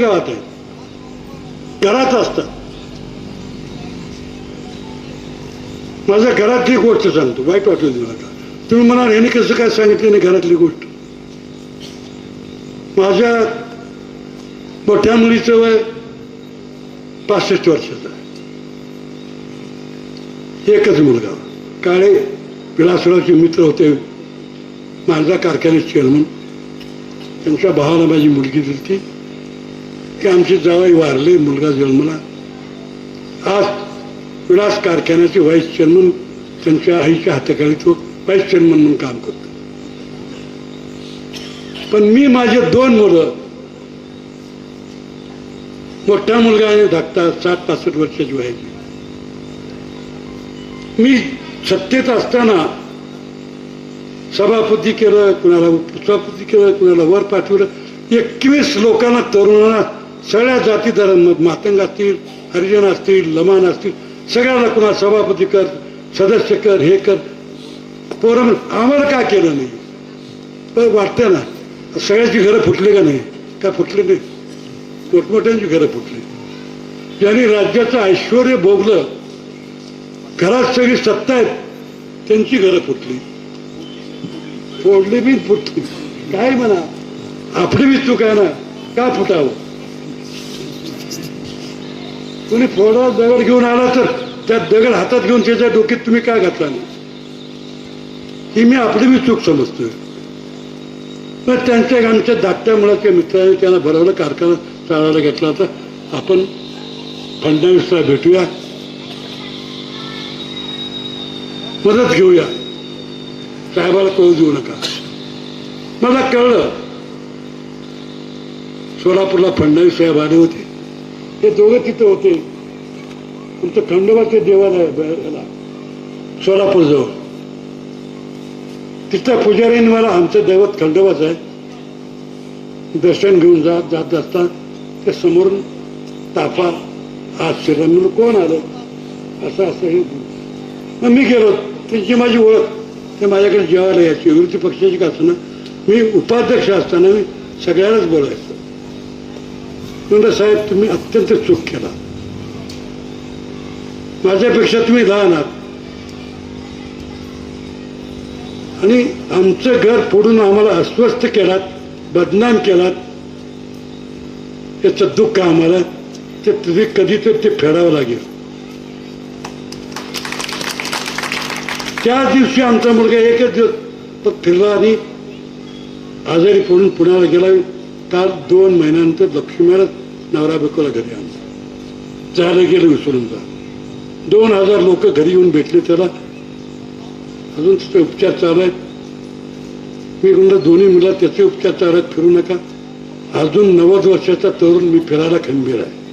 गावात आहे घरात असतात माझ्या घरातली गोष्ट सांगतो वाईट वाटलं मला आता. तुम्ही म्हणाल ह्याने कसं काय सांगितलं नाही घरातली गोष्ट? माझ्या मोठ्या मुलीचं वय पासष्ट वर्षाचं आहे. एकच मुलगा. काळे विलासरावचे मित्र होते. माझा कारखान्यात चेअरमन त्यांच्या भावाला माझी मुलगी दिली ती की आमची जावाई वारली मुलगा जन्मला. आज विलास कारखान्याचे व्हाईस चेअरमन त्यांच्या आईच्या हाताखाली तो व्हाईस चेअरमन म्हणून काम करतो. पण मी माझे दोन मुलं मोठा मुलगा आणि धाकटा साठ पासष्ट वर्षाची व्हायची मी सत्तेत असताना सभापती केलं कुणाला सभापती केलं कुणाला वर पाठवलं एकवीस लोकांना तरुणांना सगळ्या जाती धर्म मातंग असतील हरिजन असतील लमान असतील सगळ्यांना कुणा सभापती कर सदस्य कर हे कर. पोरं आम्हाला का केलं नाही? पण वाटतं ना? सगळ्याची घरं फुटली का नाही? का फुटले नाही? मोठमोठ्यांची घरं फुटली. ज्यांनी राज्याचं ऐश्वर भोगलं घरात सगळी सत्ता आहेत त्यांची घरं फुटली. फोडली बी फुटली. काय म्हणा? आपली बी चूक आहे ना? का फुटावं? तुम्ही फोडा दगड घेऊन आला तर त्या दगड हातात घेऊन त्याच्या डोक्यात तुम्ही काय घातला नाही? ही मी आपली मी चूक समजतोय. पण त्यांच्या आमच्या धाकट्या मुलाच्या मित्राने त्यांना भरवलं कारखाना चालवायला घेतला होता. आपण फडणवीसला भेटूया. मदत घेऊया. साहेबाला कळू देऊ नका. मला कळलं सोलापूरला फडणवीस साहेब आले होते. ते दोघं तिथं होते. तुमचं खंडोबाचे देवालय आहे सोलापूरजवळ. तिथं पुजारीने मला आमचं दैवत खंडोबाच आहे. दर्शन घेऊन जात जात असता ते समोरून ताफा. आज श्रीराम कोण आलं? असं असं हे. मग मी गेलो. त्यांची माझी ओळख. ते माझ्याकडे जेवायला यायची. विरोधी पक्षाची का असताना मी उपाध्यक्ष असताना मी सगळ्यांनाच बोलायचं. म्हणलं साहेब तुम्ही अत्यंत चूक केला. माझ्यापेक्षा तुम्ही लहान आहात. आणि आमचं घर फोडून आम्हाला अस्वस्थ केलात बदनाम केलात. याचं दुःख आम्हाला ते तुम्ही कधीतरी ते फेडावं लागेल. त्या दिवशी आमचा मुलगा एकच दिवस फिरला आणि आजारी पडून पुण्याला गेला. काल दोन महिन्यानंतर लक्ष्मीला नवरा बायकोला घरी आणलं. जायला गेलं विसरून जा. दोन हजार लोक घरी येऊन भेटले त्याला. अजून तिथे उपचार चालू आहेत. मी म्हणलं दोन्ही मुलं त्याचे उपचार चालू आहेत फिरू नका. अजून नव्वद वर्षाचा तरुण मी फिरायला खंबीर आहे.